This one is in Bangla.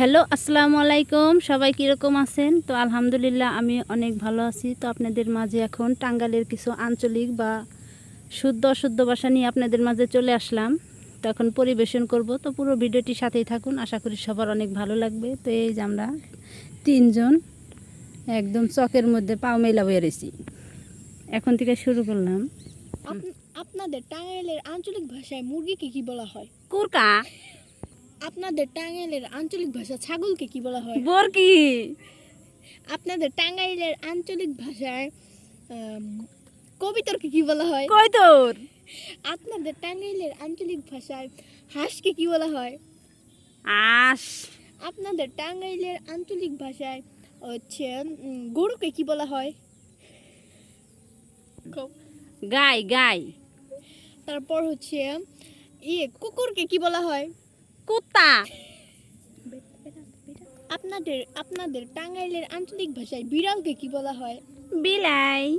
হ্যালো আসসালামু আলাইকুম। সবাই কীরকম আছেন? তো আলহামদুলিল্লাহ আমি অনেক ভালো আছি। তো আপনাদের মাঝে এখন টাঙ্গালের কিছু আঞ্চলিক বা শুদ্ধ অশুদ্ধ ভাষা নিয়ে আপনাদের মাঝে চলে আসলাম। তো এখন পরিবেশন করব। তো পুরো ভিডিওটি সাথেই থাকুন। আশা করি সবার অনেক ভালো লাগবে। তো এই যে আমরা তিনজন একদম চকের মধ্যে পাও মেলা বয়ে রয়েছি। এখন থেকে শুরু করলাম। আপ- আপনাদের টাঙ্গাইলের আঞ্চলিক ভাষায় মুরগিকে কি বলা হয়? কুরকা। আপনাদের টাঙ্গাইলের আঞ্চলিক ভাষা ছাগলকে কি বলা হয়? বরকি আপনাদের টাঙ্গাইলের আঞ্চলিক ভাষায় কবিতরকে কি বলা হয়? কই তোর আপনাদের টাঙ্গাইলের আঞ্চলিক ভাষায় হাঁসকে কি বলা হয়? আস আপনাদের টাঙ্গাইলের আঞ্চলিক ভাষায় হচ্ছে গরুকে কি বলা হয়? গাই গাই। তারপর হচ্ছে ইয়ে কুকুরকে কি বলা হয়? আপনাদের আপনাদের টাঙ্গাইলের আঞ্চলিক ভাষায় বিড়ালকে কি বলা হয়? বিলাই।